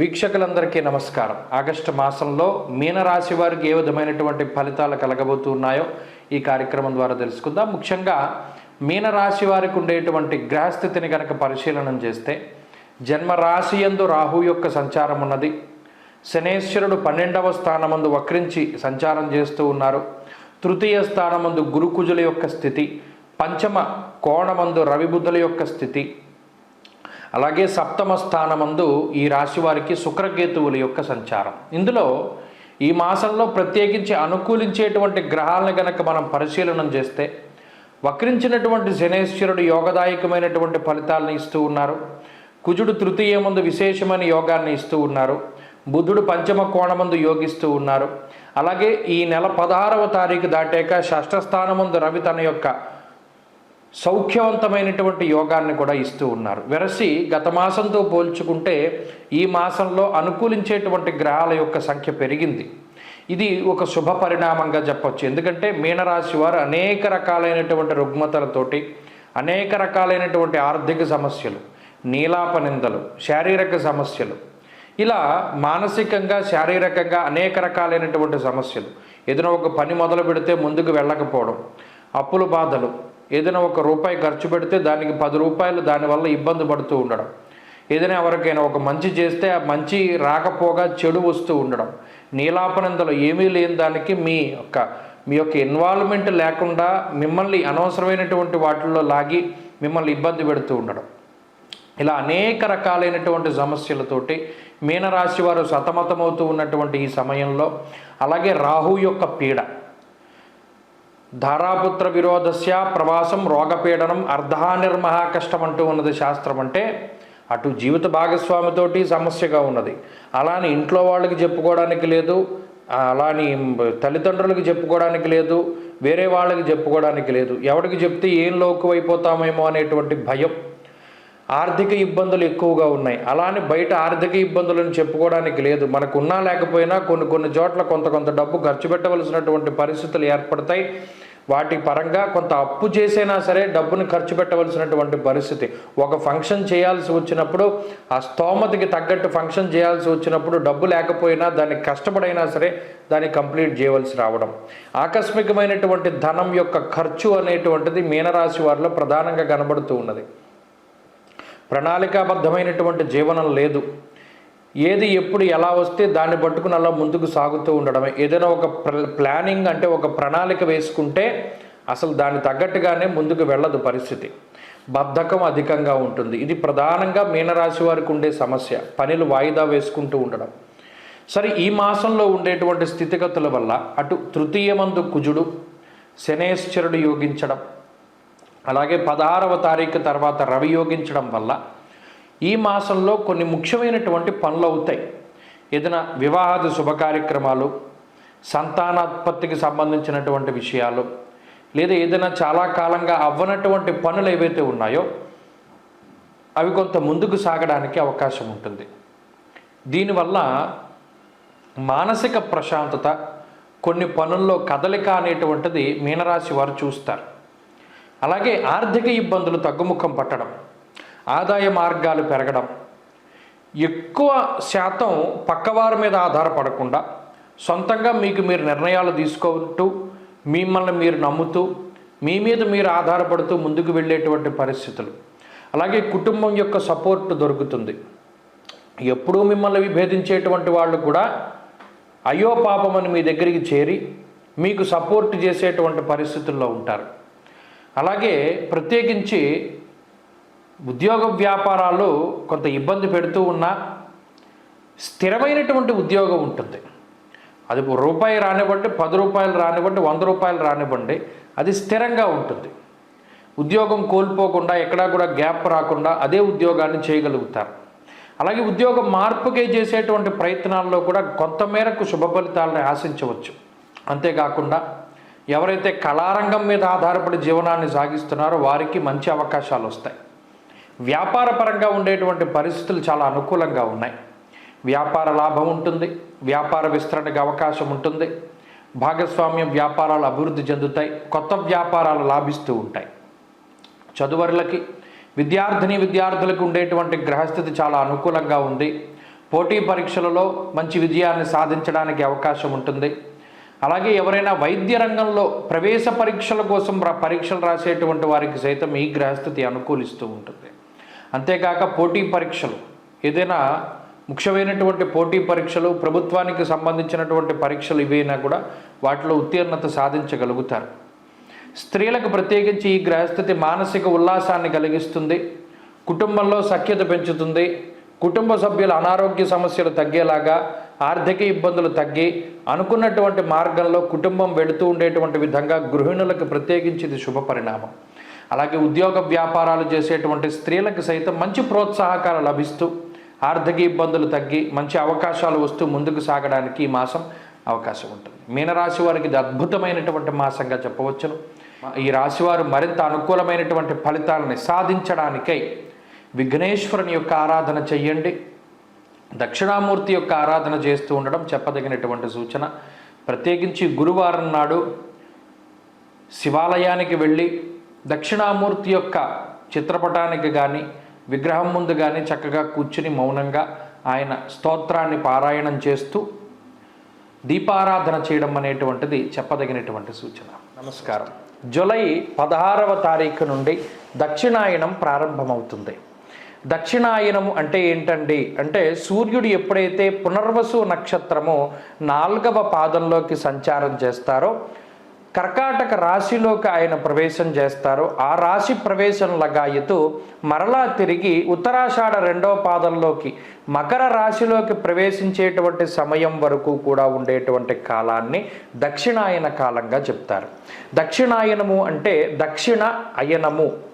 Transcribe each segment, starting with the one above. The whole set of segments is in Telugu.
వీక్షకులందరికీ నమస్కారం. ఆగస్టు మాసంలో మీనరాశి వారికి ఏ విధమైనటువంటి ఫలితాలు కలగబోతున్నాయో ఈ కార్యక్రమం ద్వారా తెలుసుకుందాం. ముఖ్యంగా మీనరాశి వారికి ఉండేటువంటి గ్రహస్థితిని కనుక పరిశీలనం చేస్తే జన్మరాశి యందు రాహు యొక్క సంచారం ఉన్నది. శనేశ్వరుడు పన్నెండవ స్థానమందు వక్రించి సంచారం చేస్తూ ఉన్నారు. తృతీయ స్థానమందు గురుకుజుల యొక్క స్థితి పంచమ కోణమందు రవిబుద్ధుల యొక్క స్థితి అలాగే సప్తమ స్థానమందు ఈ రాశి వారికి శుక్రకేతువుల యొక్క సంచారం. ఇందులో ఈ మాసంలో ప్రత్యేకించి అనుకూలించేటువంటి గ్రహాలను గనక మనం పరిశీలనం చేస్తే వక్రించినటువంటి శనేశ్వరుడు యోగదాయకమైనటువంటి ఫలితాలను ఇస్తూ ఉన్నారు. కుజుడు తృతీయ ముందు విశేషమైన యోగాన్ని ఇస్తూ ఉన్నారు. బుధుడు పంచమ కోణమందు యోగిస్తూ ఉన్నారు. అలాగే ఈ నెల పదహారవ తారీఖు దాటాక షష్ఠస్థానమందు రవి తన యొక్క సౌఖ్యవంతమైనటువంటి యోగాన్ని కూడా ఇస్తూ ఉన్నారు. వెరసి గత మాసంతో పోల్చుకుంటే ఈ మాసంలో అనుకూలించేటువంటి గ్రహాల యొక్క సంఖ్య పెరిగింది. ఇది ఒక శుభ పరిణామంగా చెప్పొచ్చు. ఎందుకంటే మీనరాశి వారు అనేక రకాలైనటువంటి రుగ్మతలతోటి అనేక రకాలైనటువంటి ఆర్థిక సమస్యలు నీలాప నిందలు శారీరక సమస్యలు ఇలా మానసికంగా శారీరకంగా అనేక రకాలైనటువంటి సమస్యలు. ఏదైనా ఒక పని మొదలు పెడితే ముందుకు వెళ్ళకపోవడం అప్పుల బాధలు ఏదైనా ఒక రూపాయి ఖర్చు పెడితే దానికి పది రూపాయలు దానివల్ల ఇబ్బంది పడుతూ ఉండడం. ఏదైనా ఎవరికైనా ఒక మంచి చేస్తే ఆ మంచి రాకపోగా చెడు వస్తూ ఉండడం. నీలాపనందలో ఏమీ లేని దానికి మీ యొక్క మీ యొక్క ఇన్వాల్వ్మెంట్ లేకుండా మిమ్మల్ని అనవసరమైనటువంటి వాటిల్లో లాగి మిమ్మల్ని ఇబ్బంది పెడుతూ ఉండడం. ఇలా అనేక రకాలైనటువంటి సమస్యలతోటి మీనరాశి వారు సతమతమవుతూ ఉన్నటువంటి ఈ సమయంలో అలాగే రాహు యొక్క పీడ ధారాపుత్ర విరోధస్య ప్రవాసం రోగపీడనం అర్ధానిర్మహా కష్టం అంటూ ఉన్నది శాస్త్రం అంటే అటు జీవిత భాగస్వామితోటి సమస్యగా ఉన్నది. అలాని ఇంట్లో వాళ్ళకి చెప్పుకోవడానికి లేదు అలాని తల్లిదండ్రులకు చెప్పుకోవడానికి లేదు వేరే వాళ్ళకి చెప్పుకోవడానికి లేదు. ఎవరికి చెప్తే ఏం లోకువైపోతామేమో అనేటువంటి భయం ఆర్థిక ఇబ్బందులు ఎక్కువగా ఉన్నాయి. అలానే బయట ఆర్థిక ఇబ్బందులను చెప్పుకోవడానికి లేదు. మనకు ఉన్నా లేకపోయినా కొన్ని కొన్ని చోట్ల కొంత కొంత డబ్బు ఖర్చు పెట్టవలసినటువంటి పరిస్థితులు ఏర్పడతాయి. వాటి పరంగా కొంత అప్పు చేసైనా సరే డబ్బును ఖర్చు పెట్టవలసినటువంటి పరిస్థితి. ఒక ఫంక్షన్ చేయాల్సి వచ్చినప్పుడు ఆ స్తోమతకి తగ్గట్టు ఫంక్షన్ చేయాల్సి వచ్చినప్పుడు డబ్బు లేకపోయినా దాన్ని కష్టపడైనా సరే దాన్ని కంప్లీట్ చేయవలసి రావడం. ఆకస్మికమైనటువంటి ధనం యొక్క ఖర్చు అనేటువంటిది మీనరాశి వారిలో ప్రధానంగా కనబడుతూ ఉన్నది. ప్రణాళికాబద్ధమైనటువంటి జీవనం లేదు. ఏది ఎప్పుడు ఎలా వస్తే దాన్ని పట్టుకుని అలా ముందుకు సాగుతూ ఉండడమే. ఏదైనా ఒక ప్లానింగ్ అంటే ఒక ప్రణాళిక వేసుకుంటే అసలు దాన్ని తగ్గట్టుగానే ముందుకు వెళ్ళదు పరిస్థితి. బద్ధకం అధికంగా ఉంటుంది. ఇది ప్రధానంగా మీనరాశి వారికి ఉండే సమస్య. పనులు వాయిదా వేసుకుంటూ ఉండడం. సరే ఈ మాసంలో ఉండేటువంటి స్థితిగతుల వల్ల అటు తృతీయమందు కుజుడు శనేశ్వరుడు యోగించడం అలాగే పదహారవ తారీఖు తర్వాత రవి యోగించడం వల్ల ఈ మాసంలో కొన్ని ముఖ్యమైనటువంటి పనులు అవుతాయి. ఏదైనా వివాహాది శుభ కార్యక్రమాలు సంతానోత్పత్తికి సంబంధించినటువంటి విషయాలు లేదా ఏదైనా చాలా కాలంగా అవ్వనటువంటి పనులు ఏవైతే ఉన్నాయో అవి కొంత ముందుకు సాగడానికి అవకాశం ఉంటుంది. దీనివల్ల మానసిక ప్రశాంతత కొన్ని పనుల్లో కదలిక అనేటువంటిది మీనరాశి వారు చూస్తారు. అలాగే ఆర్థిక ఇబ్బందులు తగ్గుముఖం పట్టడం ఆదాయ మార్గాలు పెరగడం ఎక్కువ శాతం పక్కవారి మీద ఆధారపడకుండా సొంతంగా మీకు మీరు నిర్ణయాలు తీసుకుంటూ మిమ్మల్ని మీరు నమ్ముతూ మీ మీద మీరు ఆధారపడుతూ ముందుకు వెళ్ళేటువంటి పరిస్థితులు. అలాగే కుటుంబం యొక్క సపోర్ట్ దొరుకుతుంది. ఎప్పుడూ మిమ్మల్ని విభేదించేటువంటి వాళ్ళు కూడా అయ్యో పాపమని మీ దగ్గరికి చేరి మీకు సపోర్ట్ చేసేటువంటి పరిస్థితుల్లో ఉంటారు. అలాగే ప్రత్యేకించి ఉద్యోగ వ్యాపారాలు కొంత ఇబ్బంది పెడుతూ ఉన్నా స్థిరమైనటువంటి ఉద్యోగం ఉంటుంది. అది రూపాయి రానివ్వండి పది రూపాయలు రానివ్వండి వంద రూపాయలు రానివ్వండి అది స్థిరంగా ఉంటుంది. ఉద్యోగం కోల్పోకుండా ఎక్కడా కూడా గ్యాప్ రాకుండా అదే ఉద్యోగాన్ని చేయగలుగుతారు. అలాగే ఉద్యోగం మార్పుకే చేసేటువంటి ప్రయత్నాల్లో కూడా కొంత మేరకు శుభ ఫలితాలను ఆశించవచ్చు. అంతేకాకుండా ఎవరైతే కళారంగం మీద ఆధారపడి జీవనాన్ని సాగిస్తున్నారో వారికి మంచి అవకాశాలు వస్తాయి. వ్యాపారపరంగా ఉండేటువంటి పరిస్థితులు చాలా అనుకూలంగా ఉన్నాయి. వ్యాపార లాభం ఉంటుంది వ్యాపార విస్తరణకు అవకాశం ఉంటుంది. భాగస్వామ్యం వ్యాపారాలు అభివృద్ధి చెందుతాయి కొత్త వ్యాపారాలు లాభిస్తూ ఉంటాయి. చదువరులకి విద్యార్థిని విద్యార్థులకు ఉండేటువంటి గ్రహస్థితి చాలా అనుకూలంగా ఉంది. పోటీ పరీక్షలలో మంచి విజయాన్ని సాధించడానికి అవకాశం ఉంటుంది. అలాగే ఎవరైనా వైద్య రంగంలో ప్రవేశ పరీక్షల కోసం పరీక్షలు రాసేటువంటి వారికి సైతం ఈ గ్రహస్థితి అనుకూలిస్తూ ఉంటుంది. అంతేకాక పోటీ పరీక్షలు ఏదైనా ముఖ్యమైనటువంటి పోటీ పరీక్షలు ప్రభుత్వానికి సంబంధించినటువంటి పరీక్షలు ఇవైనా కూడా వాటిలో ఉత్తీర్ణత సాధించగలుగుతారు. స్త్రీలకు ప్రత్యేకించి ఈ గ్రహస్థితి మానసిక ఉల్లాసాన్ని కలిగిస్తుంది కుటుంబంలో సఖ్యత పెంచుతుంది కుటుంబ సభ్యుల అనారోగ్య సమస్యలు తగ్గేలాగా ఆర్థిక ఇబ్బందులు తగ్గి అనుకున్నటువంటి మార్గంలో కుటుంబం వెళుతూ ఉండేటువంటి విధంగా గృహిణులకు ప్రత్యేకించి ఇది శుభ పరిణామం. అలాగే ఉద్యోగ వ్యాపారాలు చేసేటువంటి స్త్రీలకు సైతం మంచి ప్రోత్సాహకాలు లభిస్తూ ఆర్థిక ఇబ్బందులు తగ్గి మంచి అవకాశాలు వస్తూ ముందుకు సాగడానికి ఈ మాసం అవకాశం ఉంటుంది. మీనరాశి వారికి ఇది అద్భుతమైనటువంటి మాసంగా చెప్పవచ్చును. ఈ రాశివారు మరింత అనుకూలమైనటువంటి ఫలితాలని సాధించడానికై విఘ్నేశ్వరుని యొక్క ఆరాధన చెయ్యండి. దక్షిణామూర్తి యొక్క ఆరాధన చేస్తూ ఉండడం చెప్పదగినటువంటి సూచన. ప్రత్యేకించి గురువారం నాడు శివాలయానికి వెళ్ళి దక్షిణామూర్తి యొక్క చిత్రపటానికి కానీ విగ్రహం ముందు కానీ చక్కగా కూర్చుని మౌనంగా ఆయన స్తోత్రాన్ని పారాయణం చేస్తూ దీపారాధన చేయడం అనేటువంటిది చెప్పదగినటువంటి సూచన. నమస్కారం. జూలై పదహారవ తారీఖు నుండి దక్షిణాయనం ప్రారంభమవుతుంది. దక్షిణాయనము అంటే ఏంటండి? అంటే సూర్యుడు ఎప్పుడైతే పునర్వసు నక్షత్రము నాలుగవ పాదంలోకి సంచారం చేస్తారో కర్కాటక రాశిలోకి ఆయన ప్రవేశం చేస్తారు ఆ రాశి ప్రవేశం లగాయతూ మరలా తిరిగి ఉత్తరాషాఢ రెండవ పాదంలోకి మకర రాశిలోకి ప్రవేశించేటువంటి సమయం వరకు కూడా ఉండేటువంటి కాలాన్ని దక్షిణాయన కాలంగా చెప్తారు. దక్షిణాయనము అంటే దక్షిణ అయనము.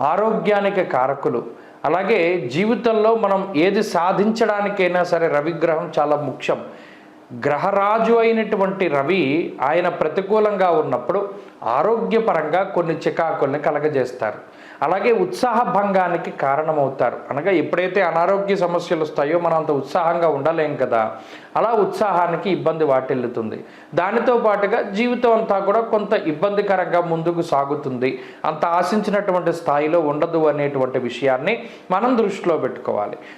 ఆరోగ్యానికి కారకులు. అలాగే జీవితంలో మనం ఏది సాధించడానికైనా సరే రవిగ్రహం చాలా ముఖ్యం. గ్రహరాజు అయినటువంటి రవి ఆయన ప్రతికూలంగా ఉన్నప్పుడు ఆరోగ్యపరంగా కొన్ని చికాకుల్ని కలగజేస్తారు. అలాగే ఉత్సాహ భంగానికి కారణమవుతారు. అనగా ఎప్పుడైతే అనారోగ్య సమస్యలు వస్తాయో మనం అంత ఉత్సాహంగా ఉండలేం కదా. అలా ఉత్సాహానికి ఇబ్బంది వాటిల్లుతుంది. దానితో పాటుగా జీవితం అంతా కూడా కొంత ఇబ్బందికరంగా ముందుకు సాగుతుంది. అంత ఆశించినటువంటి స్థాయిలో ఉండదు అనేటువంటి విషయాన్ని మనం దృష్టిలో పెట్టుకోవాలి.